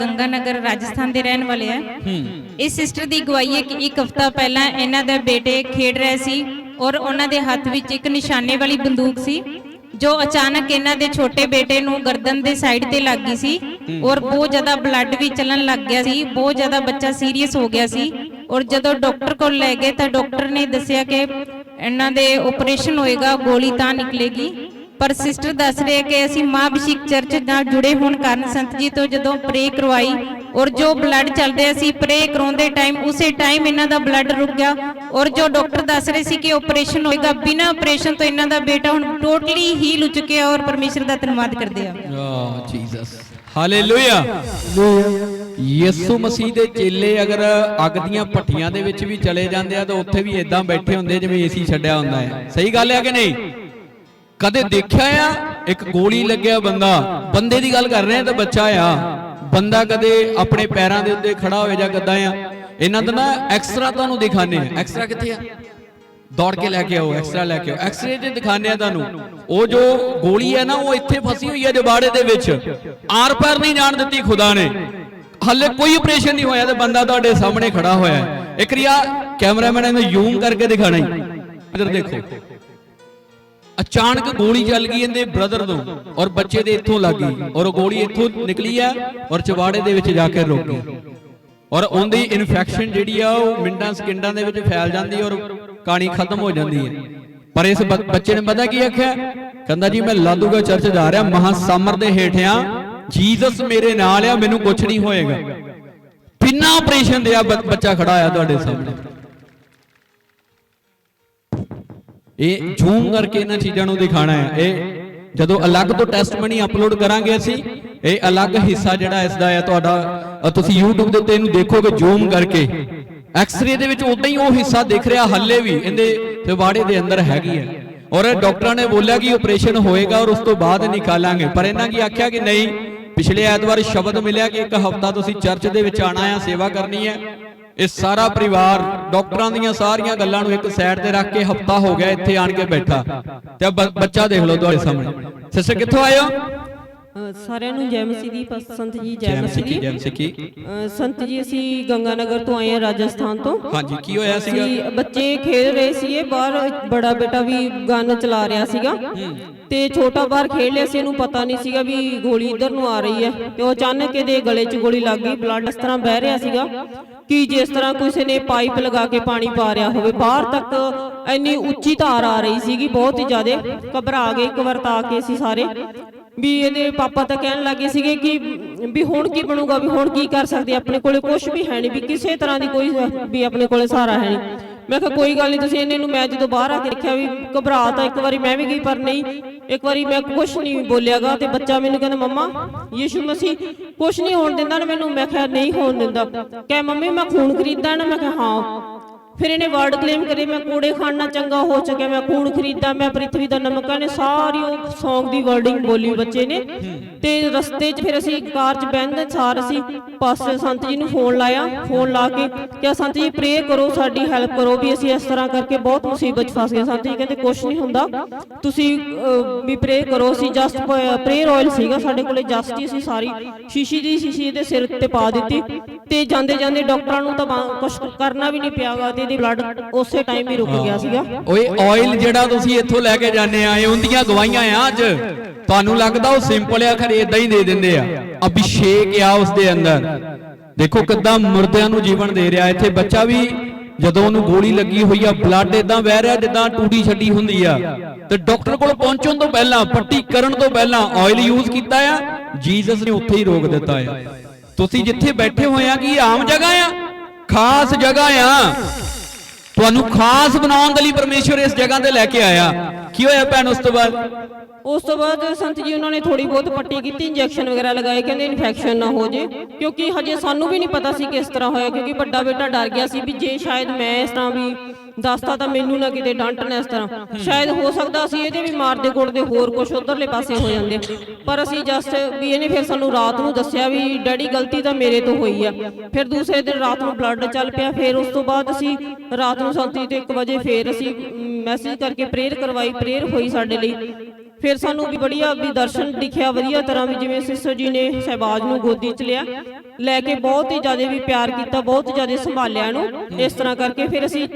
ਗੰਗਾਨਗਰ ਰਾਜਸਥਾਨ ਦੇ ਰਹਿਣ ਵਾਲੇ ਆ। ਇਸ ਸਿਸਟਰ ਦੀ ਗਵਾਹੀ ਹੈ ਕਿ ਇੱਕ ਹਫਤਾ ਪਹਿਲਾਂ ਇਹਨਾਂ ਦੇ ਬੇਟੇ ਖੇਡ ਰਹੇ ਸੀ ਔਰ ਉਹਨਾਂ ਦੇ ਹੱਥ ਵਿੱਚ ਇੱਕ ਨਿਸ਼ਾਨੇ ਵਾਲੀ ਬੰਦੂਕ ਸੀ ਜੋ ਅਚਾਨਕ ਇਹਨਾਂ ਦੇ ਛੋਟੇ ਬੇਟੇ ਨੂੰ ਗਰਦਨ ਦੇ ਸਾਈਡ ਤੇ ਲੱਗ ਗਈ ਸੀ ਔਰ ਬਹੁਤ ਜ਼ਿਆਦਾ ਬਲੱਡ ਵੀ ਚੱਲਣ ਲੱਗ ਗਿਆ ਸੀ ਬਹੁਤ ਜ਼ਿਆਦਾ ਬੱਚਾ ਸੀਰੀਅਸ ਹੋ ਗਿਆ ਸੀ ਔਰ ਜਦੋਂ ਡਾਕਟਰ ਕੋਲ ਲੈ ਗਏ ਤਾਂ ਡਾਕਟਰ ਨੇ ਦੱਸਿਆ ਕਿ ਇਹਨਾਂ ਦੇ ਆਪਰੇਸ਼ਨ ਹੋਏਗਾ ਗੋਲੀ ਤਾਂ ਨਿਕਲੇਗੀ। ਪਰ ਸਿਸਟਰ ਦੱਸ ਰਹੇ ਕਿ ਅਸੀਂ ਮਾਂ ਅਭਿਸ਼ੇਕ ਚਰਚ ਨਾਲ ਜੁੜੇ ਹੋਣ ਕਾਰਨ ਸੰਤ ਜੀ ਤੋਂ ਜਦੋਂ ਪ੍ਰੇ ਕਰਵਾਈ ਔਰ ਜੋ ਬਲੱਡ ਚੱਲ ਰਿਹਾ ਸੀ ਪ੍ਰੇ ਕਰਾਉਂਦੇ ਟਾਈਮ ਉਸੇ ਟਾਈਮ ਇਹਨਾਂ ਦਾ ਬਲੱਡ ਰੁਕ ਗਿਆ ਔਰ ਜੋ ਡਾਕਟਰ ਦੱਸ ਰਹੇ ਸੀ ਕਿ ਆਪਰੇਸ਼ਨ ਹੋਏਗਾ ਬਿਨਾਂ ਆਪਰੇਸ਼ਨ ਤੋਂ ਇਹਨਾਂ ਦਾ ਬੇਟਾ ਹੁਣ ਟੋਟਲੀ ਹੀਲ ਹੋ ਚੁੱਕਿਆ ਔਰ ਪਰਮੇਸ਼ਰ ਦਾ ਧੰਨਵਾਦ ਕਰਦੇ ਆ। ਆ ਜੀਸਸ। ਹਾਲੇਲੂਇਆ ਯਿਸੂ ਮਸੀਹ ਦੇ ਚੇਲੇ ਅਗਰ ਅੱਗ ਦੀਆਂ ਭੱਠੀਆਂ ਦੇ ਵਿੱਚ ਵੀ ਚਲੇ ਜਾਂਦੇ ਆ ਤਾਂ ਉੱਥੇ ਵੀ ਇਦਾਂ ਬੈਠੇ ਹੁੰਦੇ ਜਿਵੇਂ ਏਸੀ ਛੱਡਿਆ ਹੁੰਦਾ ਹੈ। ਸਹੀ ਗੱਲ ਹੈ ਕਿ ਨਹੀਂ? ਕਦੇ ਦੇਖਿਆ ਆ? ਇੱਕ ਗੋਲੀ ਲੱਗਿਆ ਬੰਦਾ। ਬੰਦੇ ਦੀ ਗੱਲ ਕਰ ਰਹੇ ਆ ਤਾਂ ਬੱਚਾ ਆ। ਬੰਦਾ ਕਦੇ ਆਪਣੇ ਪੈਰਾਂ ਦੇ ਉੱਤੇ ਖੜਾ ਹੋਵੇ ਜਾਂ ਕਿੱਦਾਂ ਆ? ਇਹਨਾਂ ਦਾ ਨਾ ਐਕਸਟਰਾ ਤੁਹਾਨੂੰ ਦਿਖਾਣੇ ਆ। ਐਕਸਟਰਾ ਕਿੱਥੇ ਆ? ਦੌੜ ਕੇ ਲੈ ਕੇ ਆਓ ਐਕਸਟਰਾ ਲੈ ਕੇ ਆਓ। ਐਕਸਰੇ ਤੇ ਦਿਖਾਣੇ ਆ ਤੁਹਾਨੂੰ, ਉਹ ਜੋ ਗੋਲੀ ਹੈ ਨਾ, ਉਹ ਇੱਥੇ ਫਸੀ ਹੋਈ ਹੈ ਜਬਾੜੇ ਦੇ ਵਿੱਚ। ਆਰ ਪਾਰ ਨਹੀਂ ਜਾਣ ਦਿੱਤੀ ਖੁਦਾ ਨੇ। ਹੱਲੇ ਕੋਈ ਆਪਰੇਸ਼ਨ ਨਹੀਂ ਹੋਇਆ ਤੇ ਬੰਦਾ ਤੁਹਾਡੇ ਸਾਹਮਣੇ ਖੜਾ ਹੋਇਆ ਹੈ। ਇੱਕ ਰਿਆ ਕੈਮਰਾਮੈਨ ਇਹਨੂੰ ਜ਼ੂਮ ਕਰਕੇ ਦਿਖਾਣਾ ਹੀ। ਇਧਰ ਦੇਖੋ। ਅਚਾਨਕ ਗੋਲੀ ਚੱਲ ਗਈ ਇਹਦੇ ਬ੍ਰਦਰ ਤੋਂ ਔਰ ਬੱਚੇ ਦੇ ਇੱਥੋਂ ਲੱਗ ਗਈ ਔਰ ਉਹ ਗੋਲੀ ਇੱਥੋਂ ਨਿਕਲੀ ਆ ਔਰ ਚਵਾੜੇ ਦੇ ਵਿੱਚ ਜਾ ਕੇ ਰੁਕ ਗਈ। ਔਰ ਉਹਦੀ ਇਨਫੈਕਸ਼ਨ ਜਿਹੜੀ ਆ ਉਹ ਮਿੰਟਾਂ ਸਕਿੰਟਾਂ ਦੇ ਵਿੱਚ ਫੈਲ ਜਾਂਦੀ ਔਰ ਕਹਾਣੀ ਖਤਮ ਹੋ ਜਾਂਦੀ ਹੈ। ਪਰ ਇਸ ਬ- ਬੱਚੇ ਨੇ ਪਤਾ ਕੀ ਆਖਿਆ? ਕਹਿੰਦਾ ਜੀ ਮੈਂ ਲਾਦੂਗਾ ਚਰਚ ਜਾ ਰਿਹਾ, ਮਹਾ ਸਾਮਰ ਦੇ ਹੇਠਿਆਂ ਜੀਸਸ ਮੇਰੇ ਨਾਲ ਆ, ਮੈਨੂੰ ਕੁਝ ਨਹੀਂ ਹੋਏਗਾ। ਬਿਨਾਂ ਆਪਰੇਸ਼ਨ ਦੇ ਆ ਬੱਚਾ ਖੜਾ ਆ ਤੁਹਾਡੇ ਸਾਹਮਣੇ। ਇਹ ਜ਼ੂਮ ਕਰਕੇ ਇਹਨਾਂ ਚੀਜ਼ਾਂ ਨੂੰ ਦਿਖਾਣਾ ਹੈ। ਇਹ ਜਦੋਂ ਅਲੱਗ ਤੋਂ ਟੈਸਟਮਨੀ ਅਪਲੋਡ ਕਰਾਂਗੇ ਅਸੀਂ, ਇਹ ਅਲੱਗ ਹਿੱਸਾ ਜਿਹੜਾ ਇਸ ਦਾ ਹੈ ਤੁਹਾਡਾ ਤੁਸੀਂ YouTube ਦੇ ਉੱਤੇ ਇਹਨੂੰ ਦੇਖੋਗੇ ਜ਼ੂਮ ਕਰਕੇ। ਐਕਸ-ਰੇ ਦੇ ਵਿੱਚ ਉਦਾਂ ਹੀ ਉਹ ਹਿੱਸਾ ਦਿਖ ਰਿਹਾ ਹੱਲੇ ਵੀ, ਇਹਦੇ ਫਿਵਾੜੇ ਦੇ ਅੰਦਰ ਹੈਗੀ ਹੈ ਔਰ ਡਾਕਟਰਾਂ ਨੇ ਬੋਲਿਆ ਕਿ ਆਪਰੇਸ਼ਨ ਹੋਏਗਾ ਔਰ ਉਸ ਤੋਂ ਬਾਅਦ ਨਿਕਾਲਾਂਗੇ। ਪਰ ਇਹਨਾਂ ਕੀ ਆਖਿਆ ਕਿ ਨਹੀਂ ਪਿਛਲੇ ਐਤਵਾਰ ਸ਼ਬਦ ਮਿਲਿਆ ਕਿ ਇੱਕ ਹਫਤਾ ਤੁਸੀਂ ਚਰਚ ਦੇ ਵਿੱਚ ਆਣਾ ਆ, ਸੇਵਾ ਕਰਨੀ ਹੈ ਇਹ ਸਾਰਾ ਪਰਿਵਾਰ, ਡਾਕਟਰਾਂ ਦੀਆਂ ਸਾਰੀਆਂ ਗੱਲਾਂ ਨੂੰ ਇੱਕ ਸਾਈਡ ਤੇ ਰੱਖ ਕੇ ਹਫਤਾ ਹੋ ਗਿਆ ਇੱਥੇ ਆਣ ਕੇ ਬੈਠਾ। ਤੇ ਬ- ਬੱਚਾ ਦੇਖ ਲਓ ਤੁਹਾਡੇ ਸਾਹਮਣੇ। ਸਿਸਟਰ, ਕਿੱਥੋਂ ਆਏ ਸਾਰਿਆਂ ਨੂੰ ਜੈ ਮਸੀਹ ਦੀ ਸੰਤ ਜੀ ਜੈ ਜੈਮ ਮਸੀਹ ਦੀ ਜੈਮ ਸਿੱਖੀ ਅ, ਸੰਤ ਜੀ ਅਸੀਂ ਗੰਗਾਨਗਰ ਤੋਂ ਆਏ ਹਾਂ ਰਾਜਸਥਾਨ ਤੋਂ। ਹਾਂਜੀ ਕੀ ਹੋਇਆ ਸੀਗਾ? ਬੱਚੇ ਖੇਡ ਰਹੇ ਸੀਗੇ ਬਾਹਰ ਬੜਾ ਬੇਟਾ ਵੀ ਗਨ ਚਲਾ ਰਿਹਾ ਸੀਗਾ। ਤੇ ਛੋਟਾ ਬਾਹਰ ਖੇਡ ਲਿਆ ਸੀ ਇਹਨੂੰ ਪਤਾ ਨਹੀਂ ਸੀਗਾ ਵੀ ਗੋਲੀ ਇੱਧਰ ਨੂੰ ਆ ਰਹੀ ਹੈ। ਤੇ ਉਹ ਅਚਾਨਕ ਇਹਦੇ ਗਲੇ 'ਚ ਗੋਲੀ ਲੱਗ ਗਈ ਬਲੱਡ ਇਸ ਤਰ੍ਹਾਂ ਬਹਿ ਰਿਹਾ ਸੀਗਾ ਕਿ ਜਿਸ ਤਰ੍ਹਾਂ ਕਿਸੇ ਨੇ ਪਾਈਪ ਲਗਾ ਕੇ ਪਾਣੀ ਪਾ ਰਿਹਾ ਹੋਵੇ। ਬਾਹਰ ਤੱਕ ਇੰਨੀ ਉੱਚੀ ਧਾਰ ਆ ਰਹੀ ਸੀਗੀ ਬਹੁਤ ਹੀ ਜ਼ਿਆਦਾ। ਘਬਰਾ ਗਏ ਇੱਕ ਵਾਰ ਤਾਂ ਕੇ ਅਸੀਂ ਸਾਰੇ। ਵੀ ਇਹਦੇ ਪਾਪਾ ਤਾਂ ਕਹਿਣ ਲੱਗੇ ਸੀਗੇ ਕਿ ਵੀ ਹੁਣ ਕੀ ਬਣੂਗਾ, ਵੀ ਹੁਣ ਕੀ ਕਰ ਸਕਦੇ, ਆਪਣੇ ਕੋਲੇ ਕੁਝ ਵੀ ਹੈ ਨਹੀਂ, ਵੀ ਕਿਸੇ ਤਰ੍ਹਾਂ ਦੀ ਕੋਈ, ਵੀ ਆਪਣੇ ਕੋਲੇ ਸਹਾਰਾ ਹੈ ਨਹੀਂ। ਮੈਂ ਕਿਹਾ ਕੋਈ ਗੱਲ ਨਹੀਂ, ਤੁਸੀਂ ਇਹਨੇ ਨੂੰ ਮੈਂ ਜਦੋਂ ਬਾਹਰ ਆ ਕੇ ਦੇਖਿਆ ਵੀ ਘਬਰਾ ਤਾਂ ਇੱਕ ਵਾਰੀ ਮੈਂ ਵੀ ਗਈ, ਪਰ ਨਹੀਂ, ਇੱਕ ਵਾਰੀ ਮੈਂ ਕੁਝ ਨਹੀਂ ਬੋਲਿਆਗਾ ਤੇ ਬੱਚਾ ਮੈਨੂੰ ਕਹਿੰਦਾ, ਮੰਮਾ, ਯੀਸ਼ੂ ਮਸੀਹ ਕੁਝ ਨਹੀਂ ਹੋਣ ਦਿੰਦਾ ਨਾ ਮੈਨੂੰ। ਮੈਂ ਕਿਹਾ, ਨਹੀਂ ਹੋਣ ਦਿੰਦਾ। ਕਹੇ, ਮੰਮੀ, ਮੈਂ ਖੂਨ ਖਰੀਦਦਾ ਨਾ। ਮੈਂ ਕਿਹਾ, ਹਾਂ। ਫਿਰ ਇਹਨੇ ਵਰਡ ਕਲੇਮ ਕਰੇ ਮੈਂ ਕੋੜੇ ਖਾਣਾ ਚੰਗਾ ਹੋ ਚੁੱਕਿਆ ਮੈਂ ਖੂਨ ਖਰੀਦਾ ਮੈਂ ਪ੍ਰਿਥਵੀ ਦਾ ਨਮਕ ਨੇ ਸਾਰੀ ਉਹ Song ਦੀ ਵਰਡਿੰਗ ਬੋਲੀ ਬੱਚੇ ਨੇ। ਤੇ ਰਸਤੇ 'ਚ ਫਿਰ ਅਸੀਂ ਕਾਰ 'ਚ ਬਹਿੰਦੇ ਸਾਰ ਅਸੀਂ ਪਾਸਟਰ ਸੰਤ ਜੀ ਨੂੰ ਫੋਨ ਲਾਇਆ ਫੋਨ ਲਾ ਕੇ ਕਿਹਾ ਸੰਤ ਜੀ ਪ੍ਰੇ ਕਰੋ ਸਾਡੀ ਹੈਲਪ ਕਰੋ ਵੀ ਅਸੀਂ ਇਸ ਤਰ੍ਹਾਂ ਕਰਕੇ ਬਹੁਤ ਮੁਸੀਬਤ 'ਚ ਫਸ ਗਏ ਸੰਤ ਜੀ ਕਹਿੰਦੇ ਕੁਝ ਨਹੀਂ ਹੁੰਦਾ। ਤੁਸੀਂ ਅਹ, ਵੀ ਪ੍ਰੇ ਕਰੋ ਅਸੀਂ ਜਸਟ ਪ੍ਰੇਅਰ ਆਇਲ ਸੀਗਾ ਸਾਡੇ ਕੋਲੇ ਜਸਟ ਹੀ ਅਸੀਂ ਸਾਰੀ ਸ਼ੀਸ਼ੀ ਦੀ ਸ਼ੀਸ਼ੀ ਦੇ ਸਿਰ ਤੇ ਪਾ ਦਿੱਤੀ। ਤੇ ਜਾਂਦੇ ਜਾਂਦੇ ਡਾਕਟਰਾਂ ਨੂੰ ਤਾਂ ਕੁਝ ਕਰਨਾ ਵੀ ਨਹੀਂ ਪਿਆਗਾ ਤੇ ਇਹਦੀ ਬਲੱਡ ਉਸੇ ਟਾਈਮ ਹੀ ਰੁਕ ਗਿਆ ਸੀਗਾ। ਓਏ ਆਇਲ ਜਿਹੜਾ ਤੁਸੀਂ ਇੱਥੋਂ ਲੈ ਕੇ ਜਾਂਦੇ ਆ ਇਹ ਉਹਦੀਆਂ ਗਵਾਹੀਆਂ ਆ ਅੱਜ। ਤੁਹਾਨੂੰ ਲੱਗਦਾ ਉਹ ਸਿੰਪਲ ਆ ਖਰੇ ਇਦਾਂ ਹੀ ਦੇ ਦਿੰਦੇ ਆ। ਅਭਿਸ਼ੇਕ ਆ ਉਸ ਦੇ ਅੰਦਰ। ਦੇਖੋ ਕਿੱਦਾਂ ਮੁਰਦਿਆਂ ਨੂੰ ਜੀਵਨ ਦੇ ਰਿਹਾ। ਇੱਥੇ ਬੱਚਾ ਵੀ ਜਦੋਂ ਉਹਨੂੰ ਗੋਲੀ ਲੱਗੀ ਹੋਈ ਆ ਬਲੱਡ ਇਦਾਂ ਵਹਿ ਰਿਹਾ ਜਿੱਦਾਂ ਟੂਟੀ ਛੱਡੀ ਹੁੰਦੀ ਆ। ਤੇ ਡਾਕਟਰ ਕੋਲ ਪਹੁੰਚਣ ਤੋਂ ਪਹਿਲਾਂ ਪੱਟੀ ਕਰਨ ਤੋਂ ਪਹਿਲਾਂ ਆਇਲ ਯੂਜ਼ ਕੀਤਾ ਆ। ਜੀਸਸ ਨੇ ਉੱਥੇ ਹੀ ਰੋਕ ਦਿੱਤਾ ਆ। ਤੁਸੀਂ ਜਿੱਥੇ ਬੈਠੇ ਹੋਏ ਆ ਕੀ ਆਮ ਜਗ੍ਹਾ ਆ? ਖਾਸ ਜਗ੍ਹਾ ਆ। ਤੁਹਾਨੂੰ ਖਾਸ ਬਣਾਉਣ ਦੇ ਲਈ ਪਰਮੇਸ਼ਵਰ ਇਸ ਜਗ੍ਹਾ ਤੇ ਲੈ ਕੇ ਆਇਆ। ਕੀ ਹੋਇਆ ਭੈਣ, ਉਸ ਤੋਂ ਬਾਅਦ? ਉਸ ਤੋਂ ਬਾਅਦ ਸੰਤ ਜੀ, ਉਹਨਾਂ ਨੇ ਥੋੜੀ ਬਹੁਤ ਪੱਟੀ ਕੀਤੀ ਇੰਜੈਕਸ਼ਨ ਵਗੈਰਾ ਲਗਾਏ, ਕਹਿੰਦੇ ਇਨਫੈਕਸ਼ਨ ਨਾ ਹੋ ਜੇ। ਕਿਉਂਕਿ ਹਜੇ ਸਾਨੂੰ ਵੀ ਨਹੀਂ ਪਤਾ ਸੀ ਕਿਸ ਤਰ੍ਹਾਂ ਹੋਇਆ, ਕਿਉਂਕਿ ਵੱਡਾ ਬੇਟਾ ਡਰ ਗਿਆ ਸੀ ਵੀ ਜੇ ਸ਼ਾਇਦ ਮੈਂ ਇਸ ਤਰ੍ਹਾਂ ਵੀ ਦੱਸਤਾ ਤਾਂ ਮੈਨੂੰ ਨਾ ਕਿਤੇ ਡਾਂਟਣ ਇਸ ਤਰ੍ਹਾਂ। ਸ਼ਾਇਦ ਹੋ ਸਕਦਾ ਸੀ ਇਹਦੇ ਵੀ ਮਾਰਦੇ ਕੁੱਟਦੇ ਹੋਰ ਕੁਝ ਉਧਰਲੇ ਪਾਸੇ ਹੋ ਜਾਂਦੇ। ਪਰ ਅਸੀਂ ਜਸਟ ਵੀ ਇਹਨੇ ਫਿਰ ਸਾਨੂੰ ਰਾਤ ਨੂੰ ਦੱਸਿਆ ਵੀ ਡੈਡੀ ਗਲਤੀ ਤਾਂ ਮੇਰੇ ਤੋਂ ਹੋਈ ਆ। ਫਿਰ ਦੂਸਰੇ ਦਿਨ ਰਾਤ ਨੂੰ ਬਲੱਡ ਚੱਲ ਪਿਆ। ਫਿਰ ਉਸ ਤੋਂ ਬਾਅਦ ਅਸੀਂ ਰਾਤ ਨੂੰ ਸੰਤੀ ਤੇ 1 ਵਜੇ ਫਿਰ ਅਸੀਂ ਮੈਸੇਜ ਕਰਕੇ ਪ੍ਰੇਅਰ ਕਰਵਾਈ। ਪ੍ਰੇਅਰ ਹੋਈ ਸਾਡੇ ਲਈ। ਫਿਰ ਸਾਨੂੰ ਵੀ ਬੜੀਆ ਵੀ ਦਰਸ਼ਨ ਦਿਖਿਆ ਵਧੀਆ ਤਰ੍ਹਾਂ ਵੀ ਜਿਵੇਂ ਸਿਸਟਰ ਜੀ ਨੇ ਸਹਿਬਾਜ ਨੂੰ ਗੋਦੀ 'ਚ ਲਿਆ। ਲੈ ਕੇ ਬਹੁਤ ਹੀ ਜ਼ਿਆਦਾ ਵੀ ਪਿਆਰ ਕੀਤਾ ਬਹੁਤ ਜ਼ਿਆਦਾ ਸੰਭਾਲਿਆ ਇਹਨੂੰ ਇਸ ਤਰ੍ਹਾਂ ਕਰਕੇ ਫਿਰ ਅਸੀਂ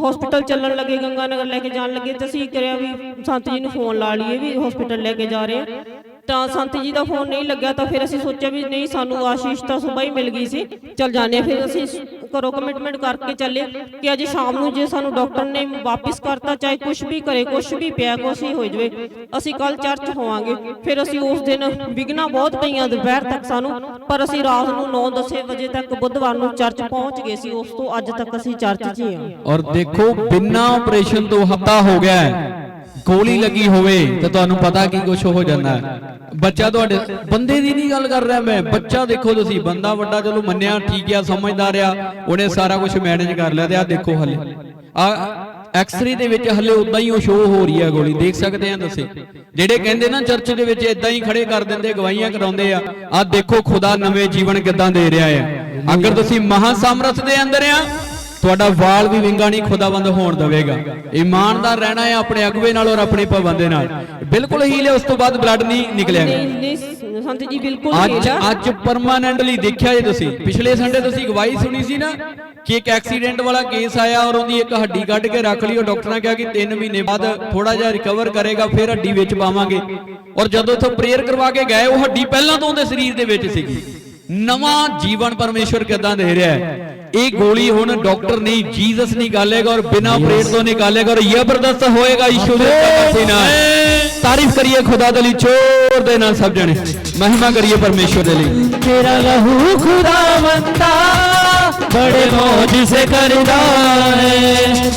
ਹਸਪੀਟਲ ਚੱਲਣ ਲੱਗੇ ਗੰਗਾ ਨਗਰ ਲੈ ਕੇ ਜਾਣ ਲੱਗੇ ਤੇ ਅਸੀਂ ਕਰਿਆ ਵੀ ਸੰਤ ਜੀ ਨੂੰ ਫੋਨ ਲਾ ਲਈਏ ਵੀ ਹਸਪੀਟਲ ਲੈ ਕੇ ਜਾ ਰਹੇ ਆ ਤਾਂ ਸੰਤ ਜੀ ਦਾ ਫੋਨ ਨਹੀਂ ਲੱਗਿਆ ਤਾਂ ਫਿਰ ਅਸੀਂ ਸੋਚਿਆ ਵੀ ਨਹੀਂ ਸਾਨੂੰ ਆਸ਼ੀਸ਼ ਤਾਂ ਸਵੇਰ ਹੀ ਮਿਲ ਗਈ ਸੀ ਚੱਲ ਜਾਂਦੇ ਹਾਂ। ਫਿਰ ਅਸੀਂ ਘਰੋਂ ਕਮਿਟਮੈਂਟ ਕਰਕੇ ਚੱਲੇ। ਕਿ ਅੱਜ ਸ਼ਾਮ ਨੂੰ ਜੇ ਸਾਨੂੰ ਡਾਕਟਰ ਨੇ ਵਾਪਿਸ ਕਰਤਾ, ਚਾਹੇ ਕੁਝ ਵੀ ਕਰੇ ਕੁਝ ਵੀ ਪਿਆ, ਕੁਛ ਹੀ ਹੋ ਜਵੇ, ਅਸੀਂ ਕੱਲ ਚਰਚ ਹੋਵਾਂਗੇ। ਫਿਰ ਅਸੀਂ ਉਸ ਦਿਨ ਵਿਗਨਾ ਬਹੁਤ ਪਈਆਂ ਦੁਪਹਿਰ ਤੱਕ ਸਾਨੂੰ, ਪਰ ਅਸੀਂ ਰਾਤ ਨੂੰ 9-10 ਵਜੇ ਤੱਕ ਬੁੱਧਵਾਰ ਨੂੰ ਚਰਚ ਪਹੁੰਚ ਗਏ ਸੀ। ਉਸ ਤੋਂ ਅੱਜ ਤੱਕ ਅਸੀਂ ਚਰਚ 'ਚ ਹੀ ਹਾਂ। ਔਰ ਦੇਖੋ, ਬਿਨਾਂ ਆਪਰੇਸ਼ਨ ਤੋਂ ਹੱਤਾ ਹੋ ਗਿਆ ਹੈ। ਗੋਲੀ ਲੱਗੀ ਹੋਵੇ ਤਾਂ ਤੁਹਾਨੂੰ ਪਤਾ ਕੀ ਕੁਝ ਹੋ ਜਾਂਦਾ। ਹੈ ਬੱਚਾ ਤੁਹਾਡੇ ਬੰਦੇ ਦੀ ਨਹੀਂ ਗੱਲ ਕਰ ਰਿਹਾ ਮੈਂ। ਬੱਚਾ ਦੇਖੋ ਤੁਸੀਂ ਬੰਦਾ ਵੱਡਾ ਚਲੋ ਮੰਨਿਆ ਠੀਕ ਆ ਸਮਝਦਾਰ ਆ। ਉਹਨੇ ਸਾਰਾ ਕੁਝ ਮੈਨੇਜ ਕਰ ਲਿਆ ਤੇ ਆ ਦੇਖੋ ਹਲੇ। ਆ ਐਕਸ-ਰੇ ਦੇ ਵਿੱਚ ਹਲੇ ਉਦਾਂ ਹੀ ਉਹ ਸ਼ੋਅ ਹੋ ਰਹੀ ਹੈ ਗੋਲੀ। ਦੇਖ ਸਕਦੇ ਆ ਤੁਸੀਂ। ਜਿਹੜੇ ਕਹਿੰਦੇ ਨਾ ਚਰਚ ਦੇ ਵਿੱਚ ਇਦਾਂ ਹੀ ਖੜੇ ਕਰ ਦਿੰਦੇ ਗਵਾਹੀਆਂ ਕਰਾਉਂਦੇ ਆ। ਆ ਦੇਖੋ ਖੁਦਾ ਨਵੇਂ ਜੀਵਨ ਕਿਦਾਂ ਦੇ ਰਿਹਾ ਹੈ ਅਗਰ ਤੁਸੀਂ ਮਹਾ ਸਮਰਥ ਦੇ ਅੰਦਰ ਆ ਤੁਹਾਡਾ ਵਾਲ ਵੀ ਵਿੰਗਾ ਨਹੀਂ ਖੁਦਾਵੰਦ ਹੋਣ ਦੇਵੇਗਾ। ਇਮਾਨਦਾਰ ਰਹਿਣਾ ਹੈ ਆਪਣੇ ਅਗਵੇ ਨਾਲ ਔਰ ਆਪਣੇ ਪਾਬੰਦੇ ਨਾਲ। ਬਿਲਕੁਲ ਹੀਲ ਹੈ ਉਸ ਤੋਂ ਬਾਅਦ ਬਲੱਡ ਨਹੀਂ ਨਹੀਂ ਸੰਤ ਜੀ ਬਿਲਕੁਲ ਅੱਜ ਅੱਜ ਪਰਮਾਨੈਂਟਲੀ ਦੇਖਿਆ ਜੇ ਤੁਸੀਂ। ਪਿਛਲੇ ਸੰਡੇ ਤੁਸੀਂ ਗਵਾਹੀ ਸੁਣੀ ਸੀ ਨਾ ਕਿ ਇੱਕ ਐਕਸੀਡੈਂਟ ਵਾਲਾ ਕੇਸ ਆਇਆ ਔਰ ਉਹਦੀ ਇੱਕ ਹੱਡੀ ਕੱਢ ਕੇ ਰੱਖ ਲਈ। ਉਹ ਡਾਕਟਰਾਂ ਕਿਹਾ ਕਿ 3 ਮਹੀਨੇ ਬਾਅਦ ਥੋੜਾ ਜਿਹਾ ਰਿਕਵਰ ਕਰੇਗਾ ਫਿਰ ਹੱਡੀ ਵਿੱਚ ਪਾਵਾਂਗੇ। ਔਰ ਜਦੋਂ ਉੱਥੋਂ ਪ੍ਰੇਅਰ ਕਰਵਾ ਕੇ ਗਏ ਉਹ ਹੱਡੀ ਪਹਿਲਾਂ ਤੋਂ ਉਹਦੇ ਸਰੀਰ ਦੇ ਵਿੱਚ ਸੀਗੀ। ਨਵਾਂ ਜੀਵਨ ਪਰਮੇਸ਼ਵਰ ਕਿਦਾਂ ਦੇ ਰਿਹਾ ਹੈ? ਇਹ ਗੋਲੀ ਹੁਣ ਡਾਕਟਰ ਨਹੀਂ, ਜੀਸਸ ਔਰ ਬਿਨਾ ਪ੍ਰੇਡ ਤੋਂ ਨਿਕਾਲੇਗਾ ਔਰ ਜ਼ਬਰਦਸਤ ਹੋਏਗਾ ਯਿਸੂ ਦੇ ਤਕਸੇ ਨਾਲ। ਤਾਰੀਫ ਕਰੀਏ ਖੁਦਾ ਦੇ ਲਈ, ਚੋਰ ਦੇ ਨਾਲ ਸਭ ਜਣੇ। ਮਹਿਮਾ ਕਰੀਏ ਪਰਮੇਸ਼ਵਰ ਦੇ ਲਈ। ਤੇਰਾ ਲਹੂ ਖੁਦਾਵੰਦਾ, ਬੜੇ ਮੌਜ ਸੇ ਕਰਦਾ ਹੈ।